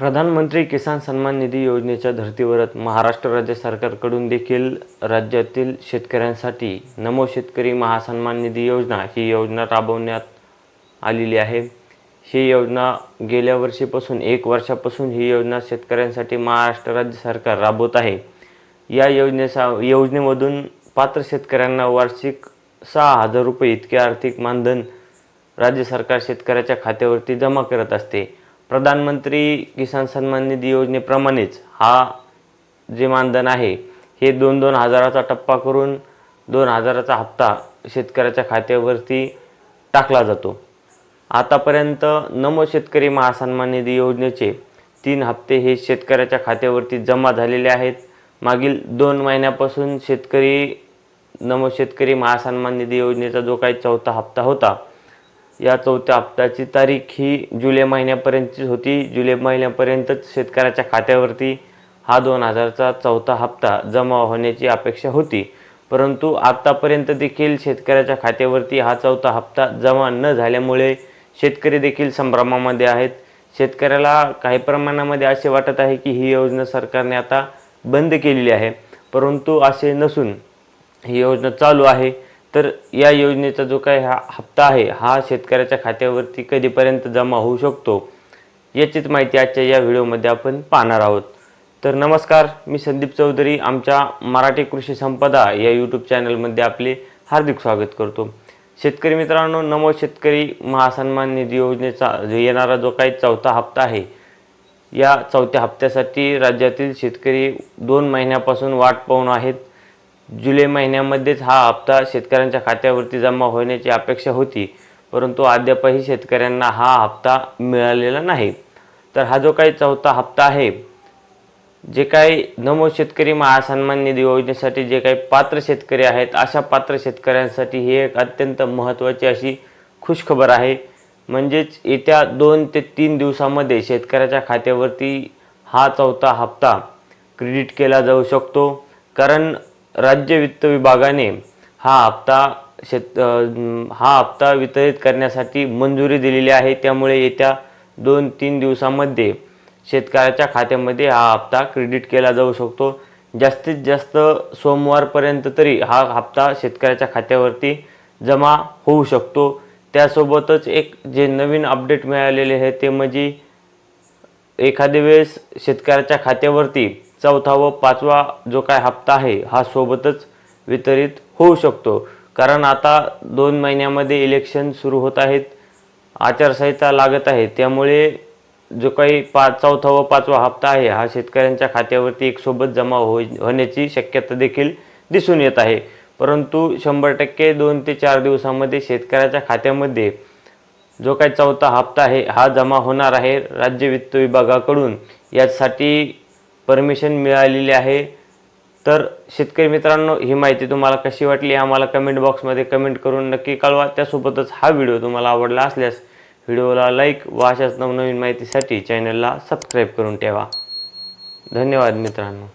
प्रधानमंत्री किसान सन्मान निधी योजनेच्या धर्तीवरच महाराष्ट्र राज्य सरकारकडून देखील राज्यातील शेतकऱ्यांसाठी नमो शेतकरी महासन्मान निधी योजना ही योजना राबवण्यात आलेली आहे. ही योजना गेल्या वर्षीपासून एक वर्षापासून ही योजना शेतकऱ्यांसाठी महाराष्ट्र राज्य सरकार राबवत आहे. या योजनेचा योजनेमधून पात्र शेतकऱ्यांना वार्षिक सहा हजार रुपये इतके आर्थिक मानधन राज्य सरकार शेतकऱ्याच्या खात्यावरती जमा करत असते. प्रधानमंत्री किसान सन्मान निधी योजनेप्रमाणेच हा जे मानधन आहे हे दोन दोन हजाराचा टप्पा करून दोन हजाराचा हप्ता शेतकऱ्याच्या खात्यावरती टाकला जातो. आतापर्यंत नमो शेतकरी महासन्मान निधी योजनेचे तीन हप्ते हे शेतकऱ्याच्या खात्यावरती जमा झालेले आहेत. मागील दोन महिन्यापासून शेतकरी नमो शेतकरी महासन्मान निधी योजनेचा जो काही चौथा हप्ता होता या चौथ्या हप्त्याची तारीख ही जुलै महिन्यापर्यंतची होती. जुलै महिन्यापर्यंतच शेतकऱ्याच्या खात्यावरती हा दोन हजारचा चौथा हप्ता जमा होण्याची अपेक्षा होती. परंतु आत्तापर्यंत देखील शेतकऱ्याच्या खात्यावरती हा चौथा हप्ता जमा न झाल्यामुळे शेतकरी देखील संभ्रमामध्ये आहेत. शेतकऱ्याला काही प्रमाणामध्ये असे वाटत आहे की ही योजना सरकारने आता बंद केलेली आहे. परंतु असे नसून ही योजना चालू आहे. तर या योजनेचा जो काही हा हप्ता आहे हा शेतकऱ्याच्या खात्यावरती कधीपर्यंत जमा होऊ शकतो याचीच माहिती आजच्या या व्हिडिओमध्ये आपण पाहणार आहोत. तर नमस्कार मी संदीप चौधरी आमच्या मराठी कृषी संपदा या यूट्यूब चॅनलमध्ये आपले हार्दिक स्वागत करतो. शेतकरी मित्रांनो नमो शेतकरी महासन्मान निधी योजनेचा जो येणारा जो काही चौथा हप्ता आहे या चौथ्या हप्त्यासाठी राज्यातील शेतकरी दोन महिन्यापासून वाट पाहून आहेत. जुलै महिन्यामध्येच हा हप्ता शेतकऱ्यांच्या खात्यावरती जमा होण्याची अपेक्षा होती परंतु अद्यापही शेतकऱ्यांना हा हप्ता मिळालेला नाही. तर हा जो काही चौथा हप्ता आहे जे काही नमो शेतकरी महासन्मान निधी योजनेसाठी जे काही पात्र शेतकरी आहेत अशा पात्र शेतकऱ्यांसाठी ही एक अत्यंत महत्त्वाची अशी खुशखबर आहे. म्हणजेच येत्या दोन ते तीन दिवसामध्ये शेतकऱ्याच्या खात्यावरती हा चौथा हप्ता क्रेडिट केला जाऊ शकतो. कारण राज्य वित्त विभागाने हा हप्ता शेत हा हप्ता वितरित करण्यासाठी मंजुरी दिलेली आहे. त्यामुळे येत्या दोन तीन दिवसामध्ये शेतकऱ्याच्या खात्यामध्ये हा हप्ता क्रेडिट केला जाऊ शकतो. जास्तीत जास्त सोमवारपर्यंत तरी हा हप्ता शेतकऱ्याच्या खात्यावरती जमा होऊ शकतो. त्यासोबतच एक जे नवीन अपडेट मिळालेले आहे ते म्हणजे एखाद्या वेळेस शेतकऱ्याच्या खात्यावरती चौथा व पाचवा जो काय हप्ता आहे हा सोबतच वितरित होऊ शकतो. कारण आता दोन महिन्यामध्ये इलेक्शन सुरू होत आहेत आचारसंहिता लागत आहे. त्यामुळे जो काही पाच चौथा व पाचवा हप्ता आहे हा शेतकऱ्यांच्या खात्यावरती एक सोबत जमा हो होण्याची शक्यता देखील दिसून येत आहे. परंतु शंभर टक्के दोन ते चार दिवसामध्ये शेतकऱ्याच्या खात्यामध्ये जो काही चौथा हप्ता आहे हा जमा होणार आहे राज्य वित्त विभागाकडून. यासाठी परमिशन मिळालेली आहे. तर शेतकरी मित्रांनो ही माहिती तुम्हाला कशी वाटली आम्हाला कमेंट बॉक्समध्ये कमेंट करून नक्की कळवा. त्यासोबतच हा व्हिडिओ तुम्हाला आवडला असल्यास व्हिडिओला लाईक व अशाच नवनवीन माहितीसाठी चॅनलला सबस्क्राईब करून ठेवा. धन्यवाद मित्रांनो.